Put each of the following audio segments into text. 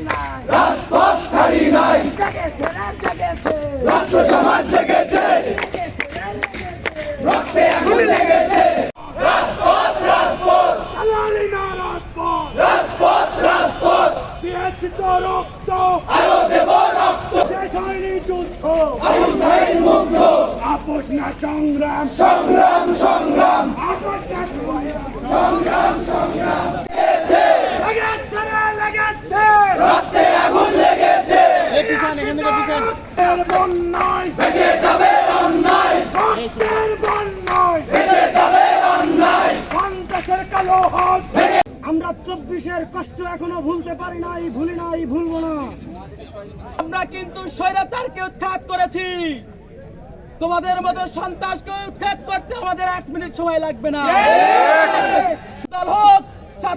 নাই রাজপথ ছাড়ি নাই রাষ্ট্র সমাজ জেগেছে রক্তে আগুন লেগেছে রাজপথ রাজপথ আলালি না রাজপথ রাজপথ রাজপথ দিয়েছি তো রক্ত আরও দেব রক্ত শেষ সংগ্রাম সংগ্রাম সংগ্রাম লেগেছে রক্তের বন্যায় ভেসে যাবে অন্যায়। রক্তের বন্যায় ভেসে যাবে অন্যায়। সন্ত্রাসের কালো হাত। আমরা চব্বিশের কষ্ট এখনও ভুলতে পারি নাই ভুলি নাই ভুলবো না। আমরা কিন্তু স্বৈরাচারকে উৎখাত করেছি। তোমাদের মতো সন্ত্রাসকে উৎখাত করতে আমাদের এক মিনিট সময় লাগবে না।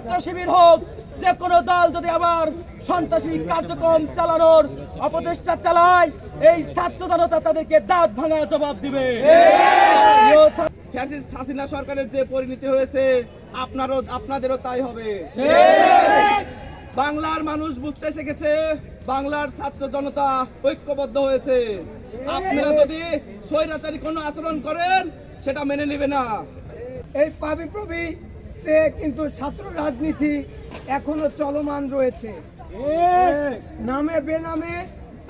ছাত্র শিবির হোক যে কোনো দল যদি আবার সন্ত্রাসী কার্যক্রম চালানোর অপচেষ্টা চালায় এই ছাত্র জনতা তাদেরকে দাঁত ভাঙা জবাব দিবে। ফ্যাসিস্ট হাসিনা সরকারের যে পরিণতি হয়েছে আপনারও আপনাদেরও তাই হবে। বাংলার মানুষ বুঝতে শিখেছে বাংলার ছাত্র জনতা ঐক্যবদ্ধ হয়েছে। আপনারা যদি স্বৈরাচারী কোনো আচরণ করেন সেটা মেনে নেবে না। এই পাবি প্রবি কিন্তু ছাত্র রাজনীতি এখনও চলমান রয়েছে। নামে বেনামে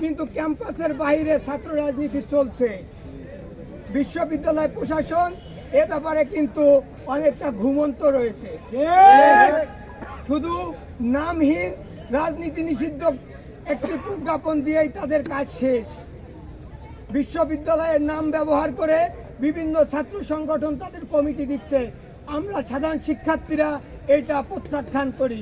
কিন্তু ক্যাম্পাসের বাইরে ছাত্র রাজনীতি চলছে। বিশ্ববিদ্যালয় প্রশাসন এ ব্যাপারে কিন্তু অনেকটা ঘুমন্ত রয়েছে। শুধু নামহীন রাজনীতি নিষিদ্ধ একটি প্রজ্ঞাপন দিয়েই তাদের কাজ শেষ। বিশ্ববিদ্যালয়ের নাম ব্যবহার করে বিভিন্ন ছাত্র সংগঠন তাদের কমিটি দিচ্ছে। আমরা সাধারণ শিক্ষার্থীরা এটা প্রত্যাখ্যান করি।